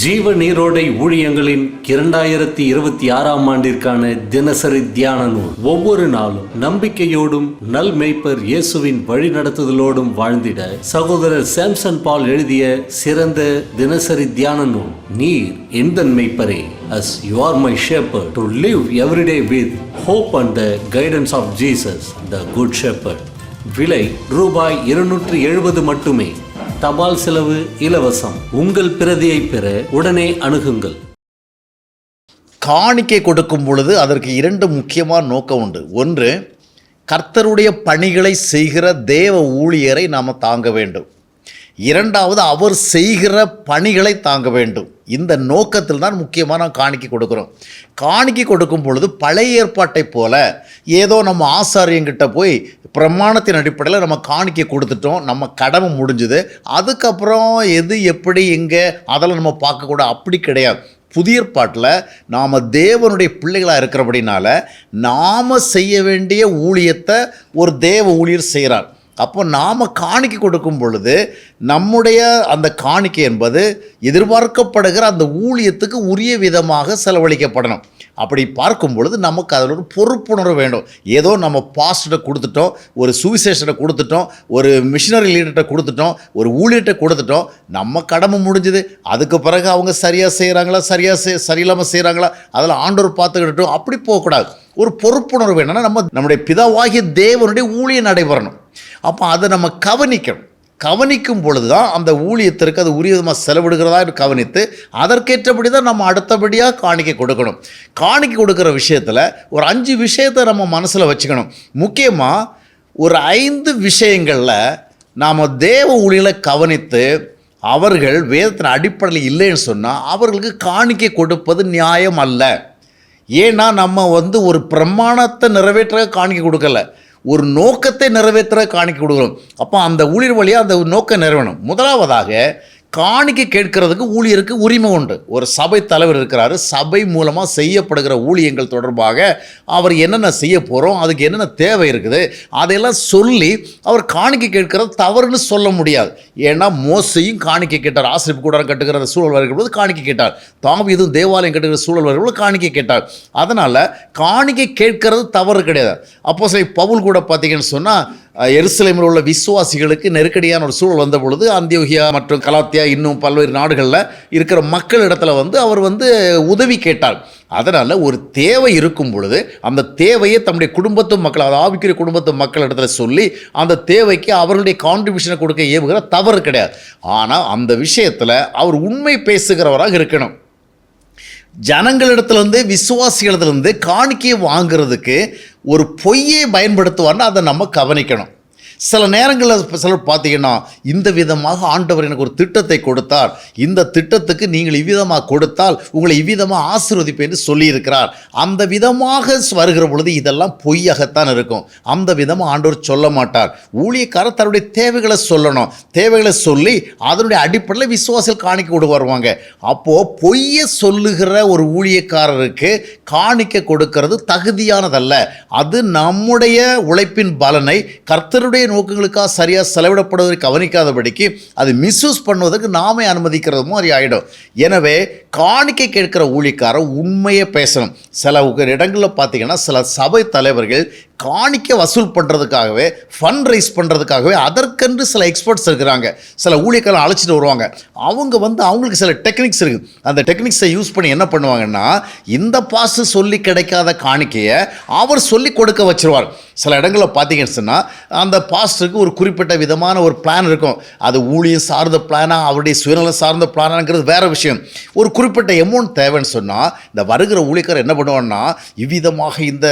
ஜீவ நீரோடை ஊழியங்களின் இரண்டாயிரத்தி இருபத்தி ஆறாம் ஆண்டிற்கான தினசரி தியான நூல். ஒவ்வொரு நாளும் நம்பிக்கையோடும் நல் மேய்ப்பர் இயேசுவின் வழிநடத்துதலோடும் வாழ்ந்திட சகோதரர் சாம்சன் பால் எழுதிய சிறந்த தினசரி தியான நூல் நீர் எந்த மெய்ப்பரே as you are my shepherd to live everyday with hope and the guidance of Jesus the good shepherd விலை ரூபாய் இருநூற்றி எழுபது மட்டுமே. தபால் செலவு இலவசம். உங்கள் பிரதியை பெற உடனே அணுகுங்கள். காணிக்கை கொடுக்கும் பொழுது அதற்கு இரண்டு முக்கியமான நோக்கம் உண்டு. ஒன்று கர்த்தருடைய பணிகளை செய்கிற தேவ ஊழியரை நாம் தாங்க வேண்டும். இரண்டாவது அவர் செய்கிற பணிகளை தாங்க வேண்டும். இந்த நோக்கத்தில் தான் முக்கியமாக நாம் காணிக்கை கொடுக்குறோம். காணிக்கை கொடுக்கும் பொழுது பழைய ஏற்பாட்டை போல ஏதோ நம்ம ஆசாரியங்கிட்ட போய் பிரமாணத்தின் அடிப்படையில் நம்ம காணிக்கை கொடுத்துட்டோம். நம்ம கடமை முடிஞ்சுது. அதுக்கப்புறம் எது எப்படி எங்கே அதெல்லாம் நம்ம பார்க்கக்கூட அப்படி கிடையாது. புதிய ஏற்பாட்டில் நாம் தேவனுடைய பிள்ளைகளாக இருக்கிறபடினால நாம் செய்ய வேண்டிய ஊழியத்தை ஒரு தேவ ஊழியர் செய்கிறார் அப்போ நாம் காணிக்கை கொடுக்கும் பொழுது நம்முடைய அந்த காணிக்கை என்பது எதிர்பார்க்கப்படுகிற அந்த ஊழியத்துக்கு உரிய விதமாக செலவழிக்கப்படணும். அப்படி பார்க்கும் பொழுது நமக்கு அதில் ஒரு பொறுப்புணர்வு வேண்டும். ஏதோ நம்ம பாஸ்ட்டை கொடுத்துட்டோம் ஒரு சுவிசேஷனை கொடுத்துட்டோம் ஒரு மிஷினரி லீடர்கிட்ட கொடுத்துட்டோம் ஒரு ஊழியர்கிட்ட கொடுத்துட்டோம் நம்ம கடமை முடிஞ்சுது. அதுக்கு பிறகு அவங்க சரியாக செய்கிறாங்களா சரியாக செய் சரியில்லாமல் செய்கிறாங்களா அதில் ஆண்டோர் பார்த்துக்கிட்டோம் அப்படி போகக்கூடாது. ஒரு பொறுப்புணர்வு என்னன்னா நம்ம நம்முடைய பிதாவாகிய தேவனுடைய ஊழியம் நடைபெறணும். அப்போ அதை நம்ம கவனிக்கணும். கவனிக்கும் பொழுது தான் அந்த ஊழியத்திற்கு அது உரிய விதமாக செலவிடுகிறதா என்று கவனித்து அதற்கேற்றபடி தான் நம்ம அடுத்தபடியாக காணிக்கை கொடுக்கணும். காணிக்கை கொடுக்குற விஷயத்தில் ஒரு அஞ்சு விஷயத்தை நம்ம மனசில் வச்சுக்கணும். முக்கியமாக ஒரு ஐந்து விஷயங்களில் நாம் தேவ ஊழியலை கவனித்து அவர்கள் வேதத்தின் அடிப்படையில் இல்லைன்னு சொன்னால் அவர்களுக்கு காணிக்கை கொடுப்பது நியாயம் அல்ல. ஏன்னா நம்ம வந்து ஒரு பிரமாணத்தை நிறைவேற்ற காணிக்கை கொடுக்கல. ஒரு நோக்கத்தை நிறைவேற்ற காணிக்க கொடுக்குறோம். அப்போ அந்த ஊழியர் வழியாக அந்த நோக்கம் நிறைவேணும் முதலாவதாக காணிக்கை கேட்கறதுக்கு ஊழியருக்கு உரிமை உண்டு. ஒரு சபை தலைவர் இருக்கிறாரு. சபை மூலமாக செய்யப்படுகிற ஊழியங்கள் தொடர்பாக அவர் என்னென்ன செய்ய போகிறோம் அதுக்கு என்னென்ன தேவை இருக்குது அதையெல்லாம் சொல்லி அவர் காணிக்கை கேட்கறது தவறுன்னு சொல்ல முடியாது. ஏன்னா மோசையும் காணிக்கை கேட்டார். ஆசிரியப்பு கூட கட்டுகிற சூழல் வருகிறபோது காணிக்கை கேட்டார். தாம் இதுவும் தேவாலயம் கட்டுகிற சூழல் வருகிறபோது காணிக்கை கேட்டார். அதனால் காணிக்கை கேட்கறது தவறு கிடையாது. அப்போ சரி பவுல் கூட பார்த்தீங்கன்னு சொன்னால் எருசலேமில் உள்ள விசுவாசிகளுக்கு நெருக்கடியான ஒரு சூழல் வந்த பொழுது அந்தியோகியா மற்றும் கலாத்தியா இன்னும் பல்வேறு நாடுகளில் இருக்கிற மக்கள் இடத்துல வந்து அவர் வந்து உதவி கேட்டார். அதனால் ஒரு தேவை இருக்கும் பொழுது அந்த தேவையை தம்முடைய குடும்பத்து மக்கள் அதாவது ஆவிக்குரிய குடும்பத்து மக்கள் இடத்துல சொல்லி அந்த தேவைக்கு அவர்களுடைய கான்ட்ரிபியூஷனை கொடுக்க ஏவுகிற தவறு கிடையாது. ஆனால் அந்த விஷயத்தில் அவர் உண்மை பேசுகிறவராக இருக்கணும். ஜனங்களிடத்துலேருந்து விசுவாசிகளிடத்துலேருந்து காணிக்கையை வாங்குறதுக்கு ஒரு பொய்யை பயன்படுத்துவார்னு அதை நம்ம கவனிக்கணும். சில நேரங்களில் சிலர் பார்த்தீங்கன்னா இந்த விதமாக ஆண்டவர் எனக்கு ஒரு திட்டத்தை கொடுத்தார். இந்த திட்டத்துக்கு நீங்கள் இவ்விதமாக கொடுத்தால் உங்களை இவ்விதமாக ஆசீர்வதிப்பேன் என்று சொல்லியிருக்கிறார். அந்த விதமாக வருகிற பொழுது இதெல்லாம் பொய்யாகத்தான் இருக்கும். அந்த விதமாக ஆண்டவர் சொல்ல மாட்டார். ஊழியக்காரர் தன்னுடைய தேவைகளை சொல்லணும். தேவைகளை சொல்லி அதனுடைய அடிப்படையில் விசுவாசில் காணிக்க கொண்டு வருவாங்க அப்போது பொய்யை சொல்லுகிற ஒரு ஊழியக்காரருக்கு காணிக்க கொடுக்கிறது தகுதியானதல்ல. அது நம்முடைய உழைப்பின் பலனை கர்த்தருடைய நோக்கங்களுக்காக சரியாக செலவிடப்படுவதை கவனிக்காதபடிக்கு அது மிஸ்யூஸ் பண்ணுவதற்கு நாமே அனுமதிக்கிறது மாதிரி ஆகிடும் எனவே காணிக்கை கேட்கிற ஊழிக்காரன் உண்மையை பேசணும். சில இடங்களில் பார்த்தீங்கன்னா சில சபை தலைவர்கள் காணிக்கை வசூல் பண்ணுறதுக்காகவே ஃபண்ட் ரைஸ் பண்ணுறதுக்காகவே அதற்கென்று சில எக்ஸ்பர்ட்ஸ் இருக்கிறாங்க. சில ஊழியர்களை அழைச்சிட்டு வருவாங்க. அவங்க வந்து அவங்களுக்கு சில டெக்னிக்ஸ் இருக்குது. அந்த டெக்னிக்ஸை யூஸ் பண்ணி என்ன பண்ணுவாங்கன்னா இந்த பாசு சொல்லி கிடைக்காத காணிக்கையை அவர் சொல்லி கொடுக்க வச்சிருவார். சில இடங்களில் பார்த்தீங்கன்னு சொன்னால் அந்த பாஸ்டருக்கு ஒரு குறிப்பிட்ட விதமான ஒரு பிளான் இருக்கும். அது ஊழியம் சார்ந்த பிளானாக அவருடைய சுயநலம் சார்ந்த பிளானாங்கிறது வேறு விஷயம். ஒரு குறிப்பிட்ட அமௌண்ட் தேவைன்னு சொன்னால் இந்த வருகிற ஊழியக்காரர் என்ன பண்ணுவான்னா இவ்விதமாக இந்த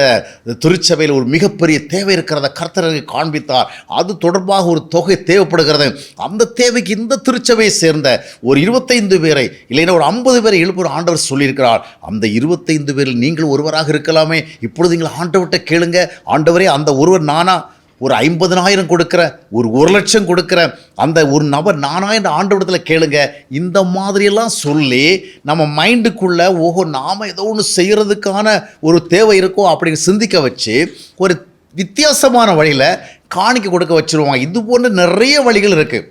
திருச்சபையில் ஒரு மிகப்பெரிய தேவை இருக்கிறத கர்த்தருக்கு காண்பித்தார். அது தொடர்பாக ஒரு தொகை தேவைப்படுகிறது. அந்த தேவைக்கு இந்த திருச்சபையை சேர்ந்த ஒரு இருபத்தைந்து பேரை இல்லைன்னா ஒரு ஐம்பது பேரை எழுப்புற ஆண்டவர் சொல்லியிருக்கிறார். அந்த இருபத்தைந்து பேரில் நீங்கள் ஒருவராக இருக்கலாமே. இப்பொழுது நீங்கள் ஆண்டவர்கிட்ட கேளுங்க. ஆண்டவரே அந்த ஒருவர் நானா? ஒரு ஐம்பதனாயிரம் கொடுக்குற ஒரு ஒரு லட்சம் கொடுக்குற அந்த ஒரு நபர் நானாயிரம் ஆண்டவரத்தில் கேளுங்க. இந்த மாதிரியெல்லாம் சொல்லி நம்ம மைண்டுக்குள்ளே ஓஹோ நாம் ஏதோ ஒன்று செய்கிறதுக்கான ஒரு தேவை இருக்கோ அப்படின்னு சிந்திக்க வச்சு ஒரு வித்தியாசமான வழியில் காணிக்க கொடுக்க வச்சுருவாங்க. இது போன்ற நிறைய வழிகள் இருக்குது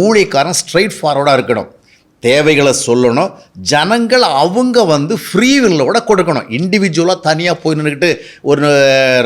ஊழியக்காரன் ஸ்ட்ரைட் ஃபார்வர்டாக இருக்கணும். தேவைகளை சொல்லணும். ஜனங்கள் அவங்க வந்து ஃப்ரீவில்லோட கொடுக்கணும். இண்டிவிஜுவலாக தனியாக போய் நின்றுக்கிட்டு ஒரு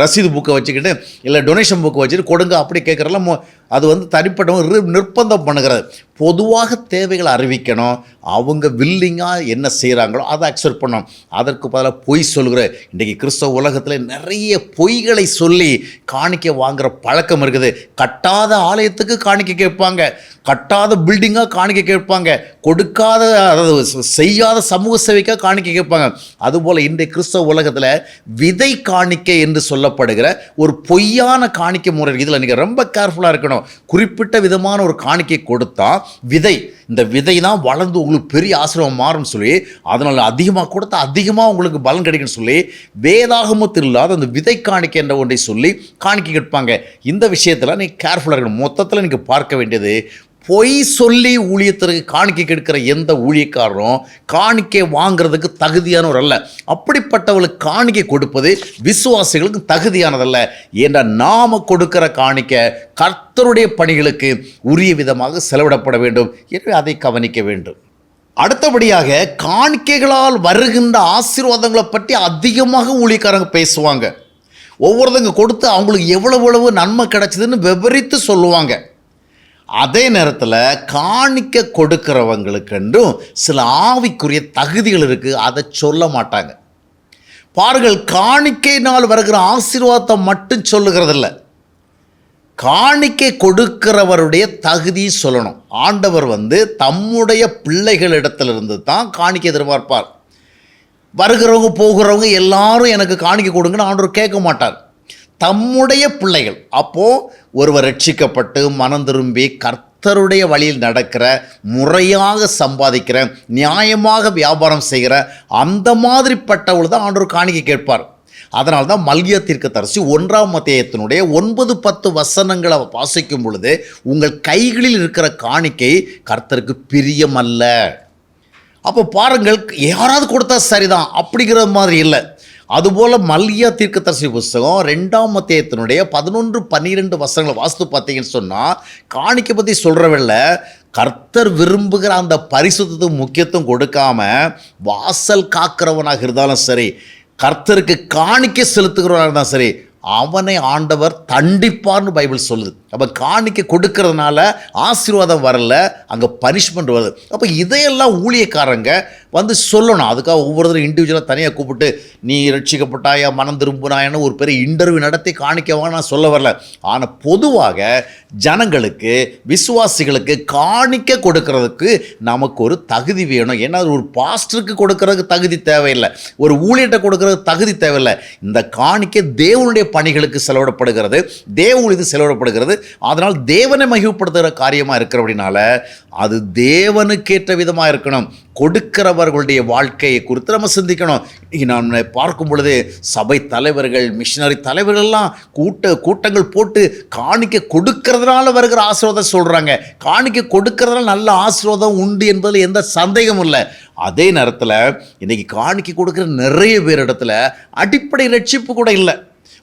ரசீது புக்கை வச்சுக்கிட்டு இல்லை டொனேஷன் புக்கை வச்சுட்டு கொடுங்க அப்படி கேட்குறலாம் அது வந்து தனிப்பட்டவங்க நிர்பந்தம் பண்ணுகிறது. பொதுவாக தேவைகளை அறிவிக்கணும். அவங்க வில்லிங்காக என்ன செய்கிறாங்களோ அதை அக்செப்ட் பண்ணணும். அதற்கு பதிலாக பொய் சொல்கிற இன்றைக்கி கிறிஸ்தவ உலகத்தில் நிறைய பொய்களை சொல்லி காணிக்கை வாங்குகிற பழக்கம் இருக்குது. கட்டாத ஆலயத்துக்கு காணிக்க கேட்பாங்க. கட்டாத பில்டிங்காக காணிக்க கேட்பாங்க. கொடுக்காத அதாவது செய்யாத சமூக சேவைக்காக காணிக்க கேட்பாங்க. அதுபோல் இன்றைய கிறிஸ்தவ உலகத்தில் விதை காணிக்கை என்று சொல்லப்படுகிற ஒரு பொய்யான காணிக்கை முறை இதில் நீங்கள் ரொம்ப கேர்ஃபுல்லாக இருக்கணும். குறிப்பிட்ட விதமான ஒரு காணிக்கை கொடுத்தா விதை. இந்த விதை தான் வளர்ந்து உங்களுக்கு பெரிய ஆசிரமம் மாறும்னு சொல்லி அதனால் அதிகமாக கொடுத்தா அதிகமாக உங்களுக்கு பலன் கிடைக்கும்னு சொல்லி வேதாகமத்தில் இல்லாத அந்த விதை காணிக்க என்ற ஒன்றை சொல்லி காணிக்க கேட்பாங்க. இந்த விஷயத்தில் நீ கேர்ஃபுல்லாக இருக்கணும். மொத்தத்தில் நீங்கள் பார்க்க வேண்டியது பொய் சொல்லி ஊழியத்திற்கு காணிக்கை கெடுக்கிற எந்த ஊழியக்காரரும் காணிக்கை வாங்குறதுக்கு தகுதியானவர் அல்ல. அப்படிப்பட்டவர்களுக்கு காணிக்கை கொடுப்பது விசுவாசிகளுக்கு தகுதியானதல்ல. ஏன்னா நாம கொடுக்கிற காணிக்கை கர்த்தருடைய பணிகளுக்கு உரிய விதமாக செலவிடப்பட வேண்டும். எனவே அதை கவனிக்க வேண்டும். அடுத்தபடியாக காணிக்கைகளால் வருகின்ற ஆசீர்வாதங்களை பற்றி அதிகமாக ஊழியக்காரங்க பேசுவாங்க. ஒவ்வொருத்தங்க கொடுத்து அவங்களுக்கு எவ்வளவு எவ்வளவு நன்மை கிடைச்சதுன்னு விவரித்து சொல்லுவாங்க. அதே நேரத்தில் காணிக்க கொடுக்கிறவங்களுக்கென்றும் சில ஆவிக்குரிய தகுதிகள் இருக்குது அதை சொல்ல மாட்டாங்க. பாருங்கள் காணிக்கையினால் வருகிற ஆசீர்வாதத்தை மட்டும் சொல்லுகிறதில்ல. காணிக்கை கொடுக்கிறவருடைய தகுதி சொல்லணும். ஆண்டவர் வந்து தம்முடைய பிள்ளைகளிடத்திலிருந்து தான் காணிக்கை எதிர்பார்ப்பார். வருகிறவங்க போகிறவங்க எல்லாரும் எனக்கு காணிக்கை கொடுங்கன்னு ஆண்டவர் கேட்க மாட்டார். தம்முடைய பிள்ளைகள். அப்போது ஒருவர் ரட்சிக்கப்பட்டு மனம் திரும்பி கர்த்தருடைய வழியில் நடக்கிற முறையாக சம்பாதிக்கிற நியாயமாக வியாபாரம் செய்கிற அந்த மாதிரிப்பட்டவள் தான் ஆண்டவர் காணிக்கை கேட்பார். அதனால தான் மல்கிய தீர்க்கதரிசி ஒன்றாம் மத்தியத்தினுடைய ஒன்பது பத்து வசனங்களை வாசிக்கும் பொழுது உங்கள் கைகளில் இருக்கிற காணிக்கை கர்த்தருக்கு பிரியமல்ல. அப்போ பாருங்கள் யாராவது கொடுத்தா சரிதான் அப்படிங்கிற மாதிரி இல்லை. அதுபோல் மல்லியா தீர்க்கதரிசி புஸ்தகம் ரெண்டாம் மத்தியத்தினுடைய பதினொன்று பன்னிரெண்டு வசங்களை வாஸ்து பார்த்தீங்கன்னு சொன்னால் காணிக்கை பற்றி சொல்கிறவில்ல கர்த்தர் விரும்புகிற அந்த பரிசுத்தத்துக்கு முக்கியத்துவம் கொடுக்காம வாசல் காக்கிறவனாக இருந்தாலும் சரி கர்த்தருக்கு காணிக்கை செலுத்துகிறவனாக இருந்தாலும் சரி அவனை ஆண்டவர் தண்டிப்பார்னு பைபிள் சொல்லுது. அப்போ காணிக்கை கொடுக்கறதுனால ஆசீர்வாதம் வரல அங்கே பனிஷ்மெண்ட் வருது. அப்போ இதையெல்லாம் ஊழியக்காரங்க வந்து சொல்லணும். அதுக்காக ஒவ்வொருத்தரும் இண்டிவிஜுவலாக தனியாக கூப்பிட்டு நீ ரட்சிக்கப்பட்டாயா மனம் திரும்பினாயான்னு ஒரு பெரிய இன்டர்வியூ நடத்தி காணிக்கவா நான் சொல்ல வரல. ஆனால் பொதுவாக ஜனங்களுக்கு விசுவாசிகளுக்கு காணிக்க கொடுக்கறதுக்கு நமக்கு ஒரு தகுதி வேணும். ஏன்னா அது ஒரு பாஸ்டருக்கு கொடுக்கறதுக்கு தகுதி தேவையில்லை. ஒரு ஊழியர்கிட்ட கொடுக்கறதுக்கு தகுதி தேவையில்லை. இந்த காணிக்க தேவனுடைய பணிகளுக்கு செலவிடப்படுகிறது. தேவ இது செலவிடப்படுகிறது. அதனால் தேவனை மகிழ்ப்படுத்துகிற காரியமாக இருக்கிறபடினால அது தேவனுக்கேற்ற விதமாக இருக்கணும். கொடுக்கிறவர்களுடைய வாழ்க்கையை குறித்து நம்ம சிந்திக்கணும். இன்னைக்கு நான் பார்க்கும் பொழுது சபை தலைவர்கள் மிஷினரி தலைவர்கள்லாம் கூட்ட கூட்டங்கள் போட்டு காணிக்க கொடுக்கறதுனால வருகிற ஆசீர்வாதம் சொல்கிறாங்க காணிக்க கொடுக்கறதுனால நல்ல ஆசீர்வாதம் உண்டு என்பதில் எந்த சந்தேகமும் இல்லை. அதே நேரத்தில் இன்றைக்கி காணிக்க கொடுக்குற நிறைய பேர் இடத்துல அடிப்படை ரட்சிப்பு கூட இல்லை.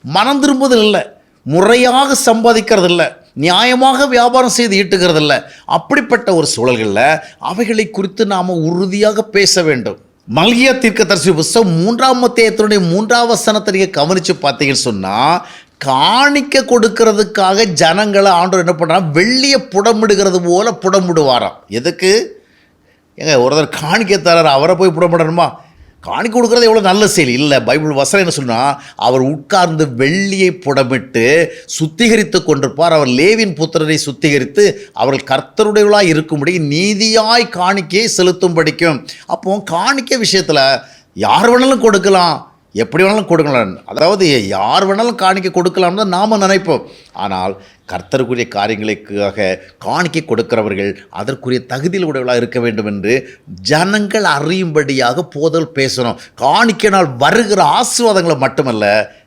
மனம் திரும்புதல் இல்லை. முறையாக சம்பாதிக்கிறது இல்லை நியாயமாக வியாபாரம் செய்து ஈட்டுகிறதில்ல. அப்படிப்பட்ட ஒரு சூழல்களில் அவைகளை குறித்து நாம் உறுதியாக பேச வேண்டும். மல்கியா தீர்க்கதரிசி புஸ்தகம் மூன்றாம் மத்தியத்தினுடைய மூன்றாம் வசனத்தை நீங்கள் கவனித்து பார்த்தீங்கன்னு சொன்னால் காணிக்க கொடுக்கறதுக்காக ஜனங்களை ஆண்டவர் என்ன பண்ணுறான் வெள்ளியை புடமிடுகிறது போல புடமிடுவாராம். எதுக்கு? ஏங்க ஒருத்தர் காணிக்க தரார் அவரை போய் புடமிடணுமா? காணிக்கை கொடுக்குறது எவ்வளோ நல்ல செயல். இல்லை பைபிள் வசனம் என்ன சொன்னால் அவர் உட்கார்ந்து வெள்ளியை புடமிட்டு சுத்திகரித்து கொண்டிருப்பார். அவர் லேவின் புத்திரரை சுத்திகரித்து அவர்கள் கர்த்தருடையவளாக இருக்கும்படி நீதியாய் காணிக்கையை செலுத்தும் படிக்கும் அப்போ காணிக்க விஷயத்தில் யார் வேணாலும் கொடுக்கலாம். எப்படி வேணாலும் கொடுக்கலாம். அதாவது யார் வேணாலும் காணிக்க கொடுக்கலாம்னு தான் நாம் நினைப்போம். ஆனால் கர்த்தருக்குரிய காரியங்களுக்காக காணிக்கை கொடுக்கிறவர்கள் அதற்குரிய தகுதியில் உடையவளாக இருக்க வேண்டும் என்று ஜனங்கள் அறியும்படியாக போதல் பேசணும். காணிக்கையினால் வருகிற ஆசீர்வாதங்களை மட்டுமல்ல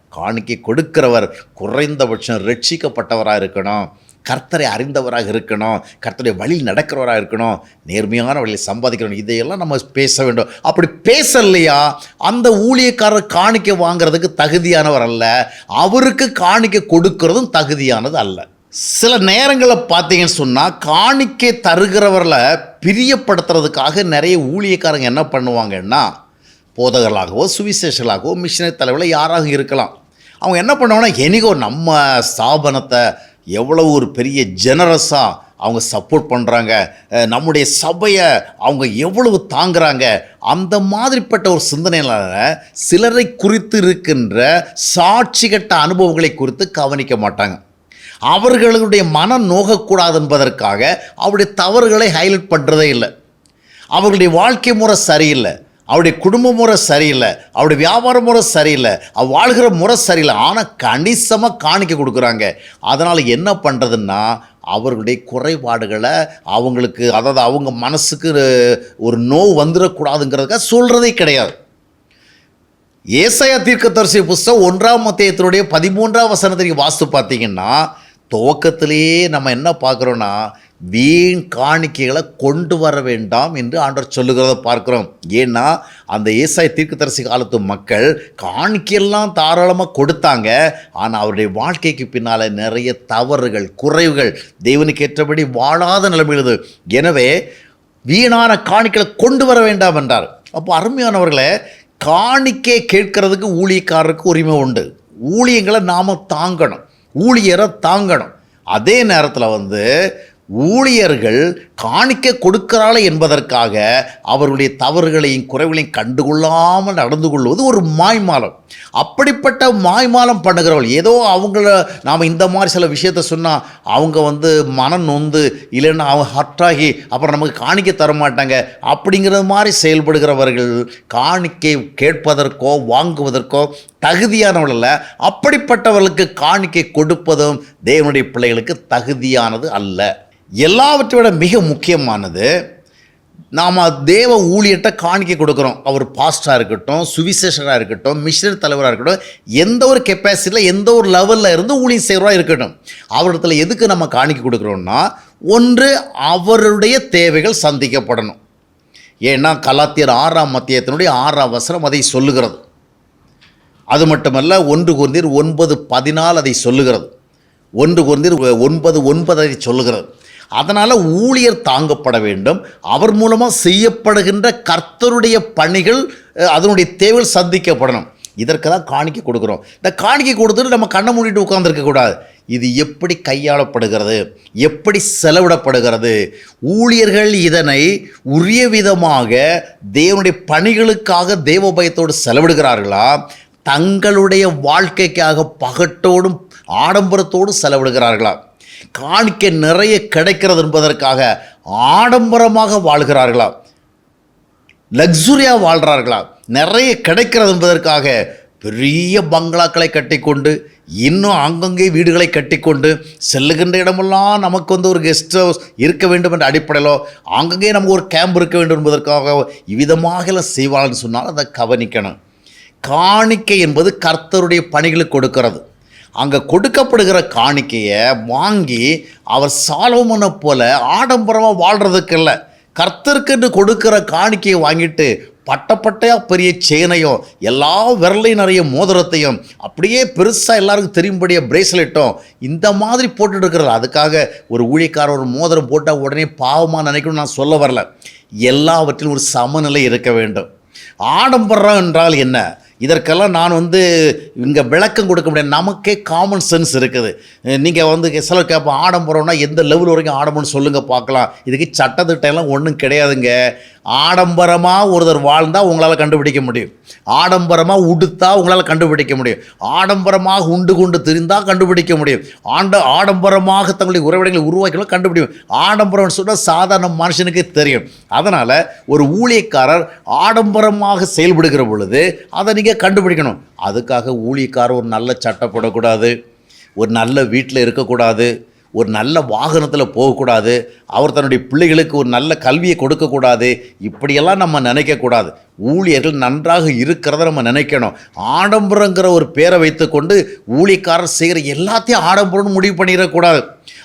காணிக்கை கொடுக்கிறவர் குறைந்தபட்சம் ரட்சிக்கப்பட்டவராக இருக்கணும். கர்த்தரை அறிந்தவராக இருக்கணும். கர்த்தருடைய வழியில் நடக்கிறவராக இருக்கணும். நேர்மையான வழியில் சம்பாதிக்கணும் இதையெல்லாம் நம்ம பேச வேண்டும். அப்படி பேசலையா அந்த ஊழியக்காரர் காணிக்க வாங்குறதுக்கு தகுதியானவர் அல்ல. அவருக்கு காணிக்க கொடுக்கறதும் தகுதியானது அல்ல. சில நேரங்களில் பார்த்தீங்கன்னு சொன்னால் காணிக்கை தருகிறவர்களை பிரியப்படுத்துறதுக்காக நிறைய ஊழியக்காரங்க என்ன பண்ணுவாங்கன்னா போதகர்களாகவோ சுவிசேஷர்களாகவோ மிஷினரி தலைவரில் யாராக இருக்கலாம். அவங்க என்ன பண்ணுவாங்கன்னா என்னைக்கோ நம்ம ஸ்தாபனத்தை எவ்வளோ ஒரு பெரிய ஜெனரஸாக அவங்க சப்போர்ட் பண்ணுறாங்க நம்முடைய சபையை அவங்க எவ்வளவு தாங்குறாங்க அந்த மாதிரிப்பட்ட ஒரு சிந்தனையில சிலரை குறித்து இருக்கின்ற சாட்சிகட்ட அனுபவங்களை குறித்து கவனிக்க மாட்டாங்க. அவர்களுடைய மனம் நோகக்கூடாது என்பதற்காக அவருடைய தவறுகளை ஹைலைட் பண்ணுறதே இல்லை. அவர்களுடைய வாழ்க்கை முறை சரியில்லை. அவருடைய குடும்ப முறை சரியில்லை. அவருடைய வியாபார முறை சரியில்லை. அவ வாழ்கிற முறை சரியில்லை. ஆனால் கணிசமாக காணிக்க கொடுக்குறாங்க. அதனால் என்ன பண்ணுறதுன்னா அவர்களுடைய குறைபாடுகளை அவங்களுக்கு அதாவது அவங்க மனசுக்கு ஒரு நோவு வந்துடக்கூடாதுங்கிறதுக்காக சொல்கிறதே கிடையாது. ஏசாயா தீர்க்கதரிசி புஸ்தகம் ஒன்றாம் மத்தியத்தினுடைய பதிமூன்றாம் வசனத்திற்கு வாஸ்து பார்த்தீங்கன்னா துவக்கத்திலேயே நம்ம என்ன பார்க்குறோன்னா வீண் காணிக்கைகளை கொண்டு வர வேண்டாம் என்று ஆண்டவர் சொல்லுகிறத பார்க்குறோம். ஏன்னா அந்த ஏசாய் தீர்க்கதரிசி காலத்து மக்கள் காணிக்கையெல்லாம் தாராளமாக கொடுத்தாங்க. ஆனால் அவருடைய வாழ்க்கைக்கு பின்னால் நிறைய தவறுகள் குறைவுகள் தேவனுக்கு ஏற்றபடி வாழாத நிலைமையுள்ளது எனவே வீணான காணிக்கைகளை கொண்டு வர வேண்டாம் என்றார். அப்போ அருமையானவர்களை காணிக்கை கேட்கறதுக்கு ஊழியக்காரருக்கு உரிமை உண்டு. ஊழியங்களை நாம் தாங்கணும். ஊழியரை தாங்கணும். அதே நேரத்தில் வந்து ஊழியர்கள் காணிக்க கொடுக்கிறாளே என்பதற்காக அவர்களுடைய தவறுகளையும் குறைவுகளையும் கண்டுகொள்ளாமல் நடந்து கொள்வது ஒரு மாய்மாலம். அப்படிப்பட்ட மாய்மாலம் பண்ணுகிறவள் ஏதோ அவங்கள நாம் இந்த மாதிரி சில விஷயத்த சொன்னால் அவங்க வந்து மனம் நொந்து இல்லைன்னா அவங்க ஹர்ட்டாகி அப்புறம் நமக்கு காணிக்க தர மாட்டாங்க அப்படிங்கிற மாதிரி செயல்படுகிறவர்கள் காணிக்கை கேட்பதற்கோ வாங்குவதற்கோ தகுதியானவர்கள் அப்படிப்பட்டவர்களுக்கு காணிக்கை கொடுப்பதும் தேவனுடைய பிள்ளைகளுக்கு தகுதியானது அல்ல. எல்லாவற்றை விட மிக முக்கியமானது நாம் தேவ ஊழியர்கிட்ட காணிக்கை கொடுக்குறோம். அவர் பாஸ்டாக இருக்கட்டும் சுவிசேஷராக இருக்கட்டும் மிஷினரி தலைவராக இருக்கட்டும் எந்த ஒரு கெப்பாசிட்டியில் எந்த ஒரு லெவலில் இருந்து ஊழியம் செய்கிறவா இருக்கட்டும். அவரிடத்துல எதுக்கு நம்ம காணிக்கை கொடுக்குறோம்னா ஒன்று அவருடைய தேவைகள் சந்திக்கப்படணும். ஏன்னா கலாத்தியர் ஆறாம் மத்தியத்தினுடைய ஆறாம் வசனம் அதை சொல்லுகிறது. அது மட்டுமல்ல ஒன்று குருந்தீர் ஒன்பது பதினாலு அதை சொல்லுகிறது. ஒன்று குருந்தீர் ஒன்பது ஒன்பது அதை சொல்லுகிறது. அதனால் ஊழியர் தாங்கப்பட வேண்டும். அவர் மூலமாக செய்யப்படுகின்ற கர்த்தருடைய பணிகள் அதனுடைய தேவைகள் சந்திக்கப்படணும். இதற்கு தான் காணிக்கை கொடுக்குறோம். இந்த காணிக்கை கொடுத்துட்டு நம்ம கண்ணை மூடிட்டு உட்காந்துருக்க கூடாது. இது எப்படி கையாளப்படுகிறது? எப்படி செலவிடப்படுகிறது? ஊழியர்கள் இதனை உரிய விதமாக தேவனுடைய பணிகளுக்காக தேவபயத்தோடு செலவிடுகிறார்களா? தங்களுடைய வாழ்க்கைக்காக பகட்டோடும் ஆடம்பரத்தோடும் செலவிடுகிறார்களா? காணிக்க நிறைய கிடைக்கிறது என்பதற்காக ஆடம்பரமாக வாழ்கிறார்களா? லக்ஸுரியாக வாழ்கிறார்களா நிறைய கிடைக்கிறது என்பதற்காக பெரிய பங்களாக்களை கட்டிக்கொண்டு இன்னும் அங்கங்கே வீடுகளை கட்டிக்கொண்டு செல்லுகின்ற இடமெல்லாம் நமக்கு வந்து ஒரு கெஸ்ட் ஹவுஸ் இருக்க வேண்டும் என்ற அடிப்படையிலோ அங்கங்கே நமக்கு ஒரு கேம்ப் இருக்க வேண்டும் என்பதற்காக இவ்விதமாக எல்லாம் செய்வாள்னு சொன்னால் அதை கவனிக்கணும். காணிக்கை என்பது கர்த்தருடைய பணிகளுக்கு கொடுக்கிறது. அங்கே கொடுக்கப்படுகிற காணிக்கையை வாங்கி அவர் சாலோமனை போல ஆடம்பரமாக வாழ்கிறதுக்கு இல்லை. கர்த்தருக்குன்னு கொடுக்கிற காணிக்கையை வாங்கிட்டு பட்டப்பட்டையாக பெரிய செயினையும் எல்லா விரலையும் நிறைய மோதிரத்தையும் அப்படியே பெருசாக எல்லாருக்கும் தெரியும்படியாக பிரேஸ்லெட்டும் இந்த மாதிரி போட்டுட்டு இருக்கிறது அதுக்காக ஒரு ஊழியக்காரர் ஒரு மோதிரம் போட்டால் உடனே பாவமாக நினைக்கணும்னு நான் சொல்ல வரல. எல்லாவற்றிலும் ஒரு சமநிலை இருக்க வேண்டும். ஆடம்பரம் என்றால் என்ன? இதற்கெல்லாம் நான் வந்து இங்கே விளக்கம் கொடுக்க முடியாது. நமக்கே காமன் சென்ஸ் இருக்குது. நீங்கள் வந்து சில கேட்போம் ஆடம்பரம்னா எந்த லெவல் வரைக்கும் ஆடம்பரம் சொல்லுங்கள் பார்க்கலாம். இதுக்கு சட்டத்திட்டம் எல்லாம் ஒன்றும் கிடையாதுங்க. ஆடம்பரமாக ஒருத்தர் வாழ்ந்தால் உங்களால் கண்டுபிடிக்க முடியும். ஆடம்பரமாக உடுத்தா உங்களால் கண்டுபிடிக்க முடியும். ஆடம்பரமாக உண்டு கொண்டு திரிந்தால் கண்டுபிடிக்க முடியும். ஆண்ட ஆடம்பரமாக தங்களுடைய உறவினர்களை உருவாக்கலாம் கண்டுபிடிக்கும் ஆடம்பரம்னு சொன்னால் சாதாரண மனுஷனுக்கே தெரியும். அதனால் ஒரு ஊழியக்காரர் ஆடம்பரமாக செயல்படுகிற பொழுது அதை நீங்கள் கண்டுபிடிக்கணும். அதுக்காக ஊழியக்காரர் ஒரு நல்ல சட்டை போடக்கூடாது. ஒரு நல்ல வீட்டில் இருக்கக்கூடாது. ஒரு நல்ல வாகனத்தில் போகக்கூடாது அவர் தன்னுடைய பிள்ளைகளுக்கு ஒரு நல்ல கல்வியை கொடுக்கக்கூடாது இப்படியெல்லாம் நம்ம நினைக்கக்கூடாது. ஊழியர்கள் நன்றாக இருக்கிறத நம்ம நினைக்கணும். ஆடம்பரங்கிற ஒரு பேரை வைத்துக்கொண்டு ஊழியக்காரர் செய்கிற எல்லாத்தையும் ஆடம்பரம்னு முடிவு பண்ணிடக்கூடாது.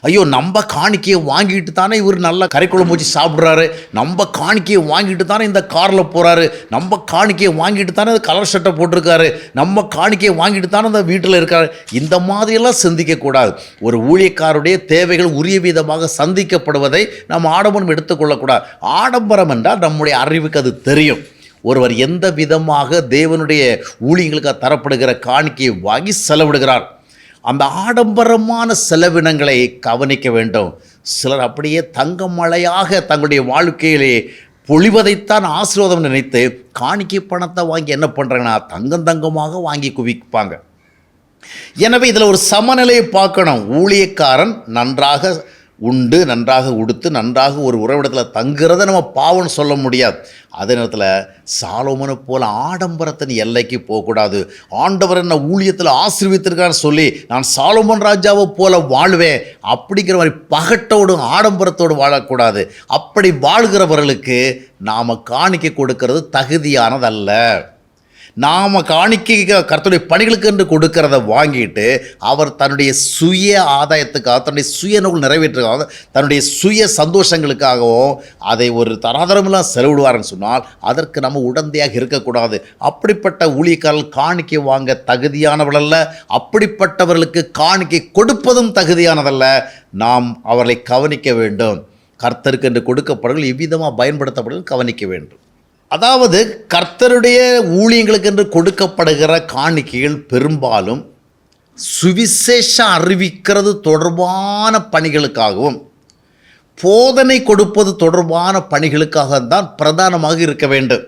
ஐயோ நம்ம காணிக்கையை வாங்கிட்டு தானே இவர் நல்லா கரைக்குழம்பு வச்சு சாப்பிட்றாரு. நம்ம காணிக்கையை வாங்கிட்டு தானே இந்த காரில் போகிறாரு நம்ம காணிக்கையை வாங்கிட்டு தானே கலர் சட்டை போட்டிருக்காரு. நம்ம காணிக்கையை வாங்கிட்டு தானே இந்த வீட்டில் இருக்காரு. இந்த மாதிரியெல்லாம் சிந்திக்கக்கூடாது ஒரு ஊழியக்காருடைய தேவைகள் உரிய விதமாக சந்திக்கப்படுவதை நம்ம ஆடம்பரம் எடுத்துக்கொள்ளக்கூடாது. ஆடம்பரம் என்றால் நம்முடைய அறிவுக்கு அது தெரியும். ஒருவர் எந்த விதமாக தேவனுடைய ஊழியங்களுக்கு தரப்படுகிற காணிக்கையை வாங்கி செலவிடுகிறார்? அந்த ஆடம்பரமான செலவினங்களை கவனிக்க வேண்டும். சிலர் அப்படியே தங்கமழையாக தங்களுடைய வாழ்க்கையிலே பொழிவதைத்தான் ஆசீர்வாதம் நினைத்து காணிக்கை பணத்தை வாங்கி என்ன பண்ணுறாங்கன்னா தங்கம் தங்கமாக வாங்கி குவிப்பாங்க. எனவே இதில் ஒரு சமநிலையை பார்க்கணும். ஊழியக்காரன் நன்றாக உண்டு நன்றாக உடுத்து நன்றாக ஒரு உறவிடத்தில் தங்குறதை நம்ம பாவம்னு சொல்ல முடியாது. அதே நேரத்தில் சாலோமனை போல் ஆடம்பரத்தின் எல்லைக்கு போகக்கூடாது. ஆண்டவர் என்ன ஊழியத்தில் ஆசிர்வித்திருக்கான்னு சொல்லி நான் சாலோமன் ராஜாவை போல வாழ்வேன். அப்படிங்கிற மாதிரி பகட்டோடு ஆடம்பரத்தோடு வாழக்கூடாது. அப்படி வாழ்கிறவர்களுக்கு நாம் காணிக்க கொடுக்கறது தகுதியானதல்ல. நாம் காணிக்க கர்த்தருடைய பணிகளுக்கு என்று கொடுக்கறத வாங்கிட்டு அவர் தன்னுடைய சுய ஆதாயத்துக்காக தன்னுடைய சுய நூல் நிறைவேற்றுக்காக தன்னுடைய சுய சந்தோஷங்களுக்காகவும் அதை ஒரு தராதரமெல்லாம் செலவிடுவார்னு சொன்னால் அதற்கு நம்ம உடந்தையாக இருக்கக்கூடாது. அப்படிப்பட்ட ஊழியக்காரர்கள் காணிக்கை வாங்க தகுதியானவர்கள் அப்படிப்பட்டவர்களுக்கு காணிக்கை கொடுப்பதும் தகுதியானதல்ல. நாம் அவர்களை கவனிக்க வேண்டும். கர்த்தருக்கு என்று கொடுக்கப்படுகள் இவ்விதமாக பயன்படுத்தப்படுகள் கவனிக்க வேண்டும். அதாவது கர்த்தருடைய ஊழியங்களுக்கு என்று கொடுக்கப்படுகிற காணிக்கைகள் பெரும்பாலும் சுவிசேஷம் அறிவிக்கிறது தொடர்பான பணிகளுக்காகவும் போதனை கொடுப்பது தொடர்பான பணிகளுக்காக தான் பிரதானமாக இருக்க வேண்டும்.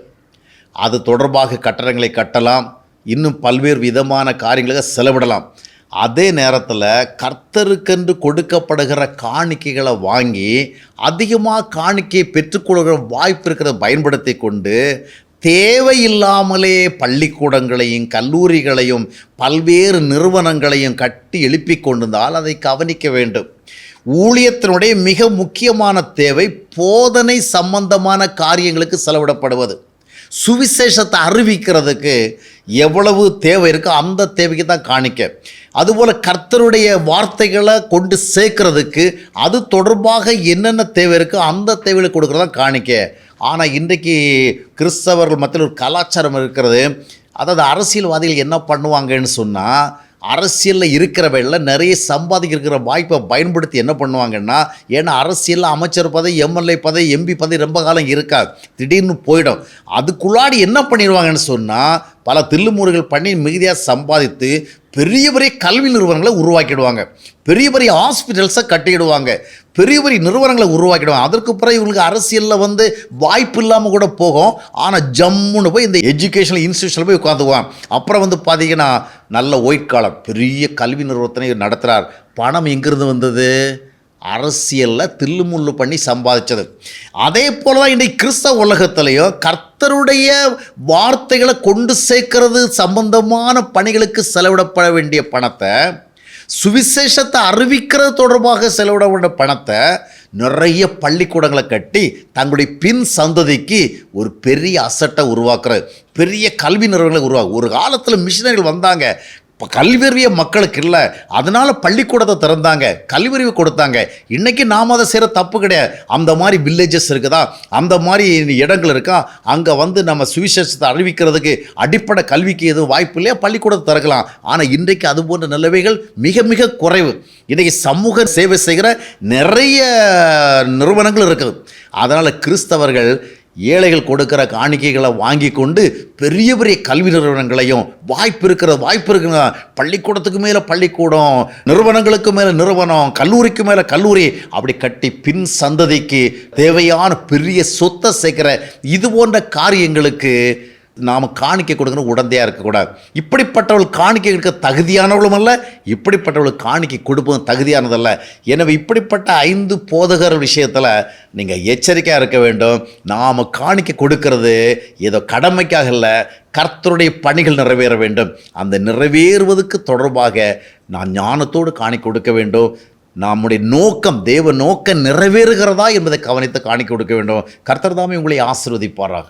அது தொடர்பாக கட்டடங்களை கட்டலாம் இன்னும் பல்வேறு விதமான காரியங்களுக்கு செலவிடலாம். அதே நேரத்தில் கர்த்தருக்கென்று கொடுக்கப்படுகிற காணிக்கைகளை வாங்கி அதிகமாக காணிக்கையை பெற்றுக்கொள்கிற வாய்ப்பு இருக்கிறத பயன்படுத்தி கொண்டு தேவையில்லாமலே பள்ளிக்கூடங்களையும் கல்லூரிகளையும் பல்வேறு நிறுவனங்களையும் கட்டி எழுப்பி கொண்டிருந்தால் அதை கவனிக்க வேண்டும். ஊழியத்தினுடைய மிக முக்கியமான தேவை போதனை சம்பந்தமான காரியங்களுக்கு செலவிடப்படுவது. சுவிசேஷத்தை அறிவிக்கிறதுக்கு எவ்வளவு தேவை இருக்கோ அந்த தேவைக்கு தான் காணிக்க. அதுபோல் கர்த்தருடைய வார்த்தைகளை கொண்டு சேர்க்கறதுக்கு அது தொடர்பாக என்னென்ன தேவை இருக்கோ அந்த தேவைகளை கொடுக்குறதான் காணிக்க. ஆனால் இன்றைக்கு கிறிஸ்தவர்கள் மத்தியில் ஒரு கலாச்சாரம் இருக்கிறது. அதாவது அரசியல்வாதிகள் என்ன பண்ணுவாங்கன்னு சொன்னால் அரசியலில் இருக்கிறவங்கள நிறைய சம்பாதிக்க இருக்கிற வாய்ப்பை பயன்படுத்தி என்ன பண்ணுவாங்கன்னா ஏன்னா அரசியலில் அமைச்சர் பதவி எம்எல்ஏ பதவி எம்பி பதவி ரொம்ப காலம் இருக்காது. திடீர்னு போயிடும். அதுக்குள்ளாடி என்ன பண்ணிடுவாங்கன்னு சொன்னால் பல தில்லுமுறைகள் பண்ணி மிகுதியாக சம்பாதித்து பெரிய பெரிய கல்வி நிறுவனங்களை உருவாக்கிடுவாங்க. பெரிய பெரிய ஹாஸ்பிட்டல்ஸை கட்டிடுவாங்க. பெரிய பெரிய நிறுவனங்களை உருவாக்கிடுவாங்க. அதற்கு பிறகு இவங்களுக்கு அரசியலில் வந்து வாய்ப்பு இல்லாமல் கூட போகும். ஆனால் ஜம்முன்னு போய் இந்த எஜுகேஷனல் இன்ஸ்டியூஷனில் போய் உட்காந்துக்குவான். அப்புறம் வந்து பார்த்தீங்கன்னா நல்ல ஒயிட் காலம் பெரிய கல்வி நிறுவனத்தினை நடத்துகிறார் பணம் எங்கேருந்து வந்தது? அரசியலில் தில்லுமுள்ளு பண்ணி சம்பாதிச்சது. அதே போல தான் இன்றைக்கு கிறிஸ்தவ உலகத்திலையும் கர்த்தருடைய வார்த்தைகளை கொண்டு சேர்க்கறது சம்பந்தமான பணிகளுக்கு செலவிடப்பட வேண்டிய பணத்தை சுவிசேஷத்தை அறிவிக்கிறது தொடர்பாக செலவிட வேண்டிய பணத்தை நிறைய பள்ளிக்கூடங்களை கட்டி தங்களுடைய பின் சந்ததிக்கு ஒரு பெரிய அசட்டை உருவாக்குறது பெரிய கல்வி நிறுவனங்களை உருவாக்கு ஒரு காலத்தில் மிஷினரிகள் வந்தாங்க இப்போ கல்வியறிய மக்களுக்கு இல்லை. அதனால் பள்ளிக்கூடத்தை திறந்தாங்க கல்வியறிவு கொடுத்தாங்க. இன்றைக்கி நாம் அதை செய்கிற தப்பு கிடையாது. அந்த மாதிரி வில்லேஜஸ் இருக்குதா? அந்த மாதிரி இடங்கள் இருக்கா? அங்கே வந்து நம்ம சுவிசேஷத்தை அறிவிக்கிறதுக்கு அடிப்படை கல்விக்கு எதுவும் வாய்ப்பு இல்லையா? பள்ளிக்கூடத்தை திறக்கலாம். ஆனால் இன்றைக்கு அது போன்ற நிலவைகள் மிக மிக குறைவு. இன்றைக்கி சமூக சேவை செய்கிற நிறைய நிறுவனங்கள் இருக்குது. அதனால் கிறிஸ்தவர்கள் ஏழைகள் கொடுக்கிற காணிக்கைகளை வாங்கி கொண்டு பெரிய பெரிய கல்வி நிறுவனங்களையும் வாய்ப்பு இருக்கிற வாய்ப்பு இருக்குங்க பள்ளிக்கூடத்துக்கு மேலே பள்ளிக்கூடம் நிறுவனங்களுக்கு மேலே நிறுவனம் கல்லூரிக்கு மேலே கல்லூரி அப்படி கட்டி பின் சந்ததிக்கு தேவையான பெரிய சொத்தை சேர்க்கிற இது போன்ற காரியங்களுக்கு நாம் காணிக்கை கொடுக்கணும் உடந்தையாக இருக்கக்கூடாது. இப்படிப்பட்டவள் காணிக்கை கொடுக்க தகுதியானவளும் அல்ல இப்படிப்பட்டவள் காணிக்கை கொடுப்பதும் தகுதியானதல்ல. எனவே இப்படிப்பட்ட ஐந்து போதகர் விஷயத்தில் நீங்கள் எச்சரிக்கையாக இருக்க வேண்டும். நாம் காணிக்கை கொடுக்கறது ஏதோ கடமைக்காக இல்லை கர்த்தருடைய பணிகள் நிறைவேற வேண்டும். அந்த நிறைவேறுவதற்கு தொடர்பாக நான் ஞானத்தோடு காணி கொடுக்க வேண்டும். நம்முடைய நோக்கம் தேவ நோக்கம் நிறைவேறுகிறதா என்பதை கவனித்து காணிக்க கொடுக்க வேண்டும். கர்த்தர் தாமே உங்களை ஆசீர்வதிப்பாராக.